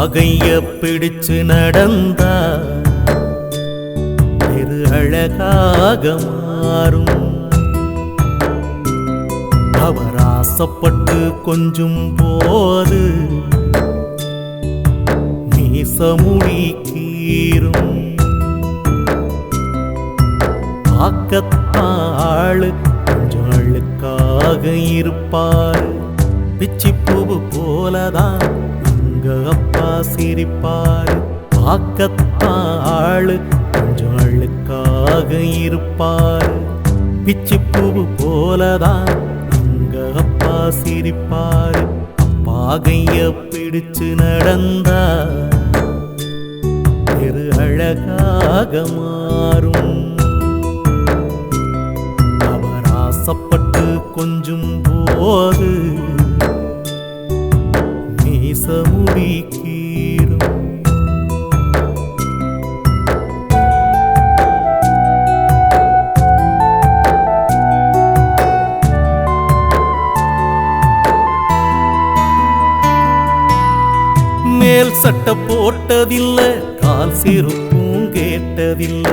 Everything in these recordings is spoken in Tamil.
பாகைய பிடிச்சு நடந்தா பெரு அழகாக மாறும். அவர் ஆசைப்பட்டு கொஞ்சும் போது மீசமுடி கீரும் பார்க்கத்தாள் கொஞ்சம் அழுக்காக இருப்பார் பிச்சி பூவு போலதான் அங்க அப்பா சிரிப்பார். பார்க்கத்தாள் கொஞ்சம் அழுக்காக இருப்பாரு. பிச்சு பூவு போலதான் அங்க அப்பா சிரிப்பார். அப்பாகைய பிடிச்சு நடந்தா திரு அழகாக மாறும். அவர் ஆசைப்பட்டு கொஞ்சம் மேல் சட்டை போட்டதில்லை கால் சிறுப்பும் கேட்டதில்லை.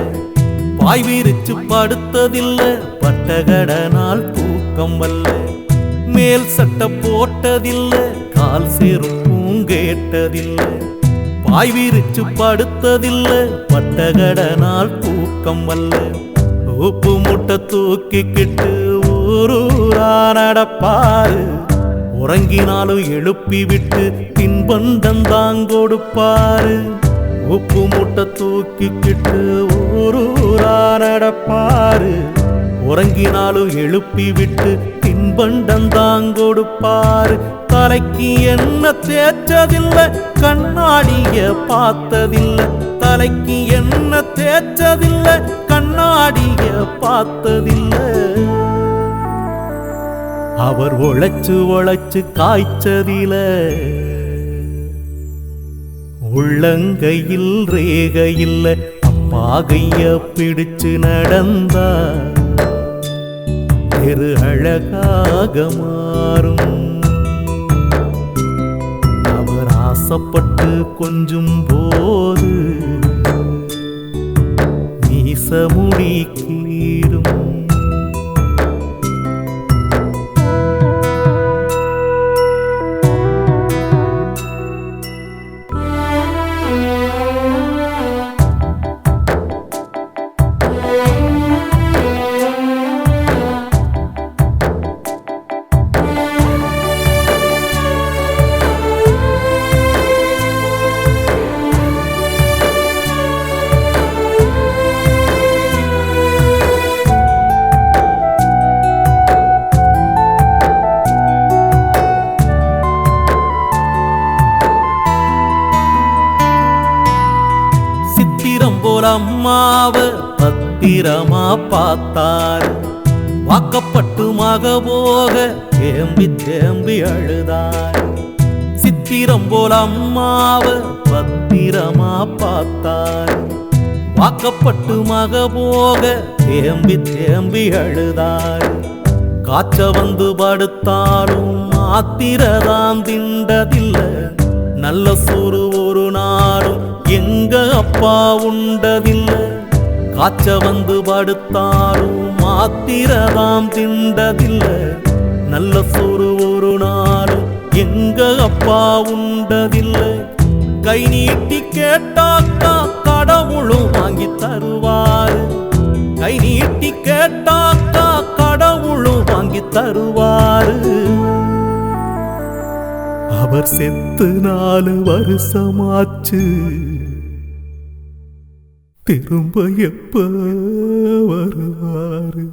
பாய் விரிச்சு படுத்ததில்லை பட்டகடனால் தூக்கம் வல்ல. மேல் சட்டை போட்டதில்லை கால் செருப்பும் கேட்டதில்லை. பாய் விரிச்சு படுத்ததில்லை பட்டகடனால் தூக்கம் வல்ல. உப்பு முட்டை தூக்கிக்கிட்டு ஊரூரா நடப்பாரு. உறங்கினாலும் எழுப்பி விட்டு தின்பண்டம் தான் கொடுப்பாரு. உப்பு மூட்டை தூக்கிக்கிட்டு ஊரூரா நடப்பாரு. உறங்கினாலும் எழுப்பி விட்டு தின்பண்டம் தான் கொடுப்பாரு. தலைக்கு என்ன தேற்றதில்லை கண்ணாடிய பார்த்ததில்லை. தலைக்கு என்ன தேற்றதில்லை கண்ணாடிய பார்த்ததில்லை. அவர் உழைச்சு உழைச்சு காய்ச்சதில. உள்ளங்கையில் ரேகையில் அப்பாகைய பிடிச்சு நடந்தா. பெரு அழகாக மாறும். அவர் ஆசைப்பட்டு கொஞ்சும் போது மீச முடிக்கு சித்திரம் அம்மாவ பத்திரமா பார்த்தாரு. வாக்கப்பட்டு மக போக தேம்பி தேம்பி அழுதார். சித்திரம் போல அம்மாவ பத்திரமா பார்த்தாரு. வாக்கப்பட்டு மக போக தேம்பி தேம்பி அழுதார். காய்ச்ச வந்து படுத்தாலும் மாத்திரதான் திண்டதில்லை. நல்ல சூறு ஒரு நாள் அப்பா உண்டதில்லை. காய்ச்ச வந்து படுத்தாலும் மாத்திரதாம் திண்டதில்லை. நல்ல சோறு ஒரு நாளும் எங்க அப்பா உண்டதில்லை. கை நீட்டி கேட்டாக்கா கடவுளும் வாங்கி தருவாரு. கை நீட்டி கேட்டாக்கா கடவுளும் வாங்கி தருவாரு. அவர் செத்து நாலு வருஷமாச்சு. திரும்ப எப்ப வருவாரு?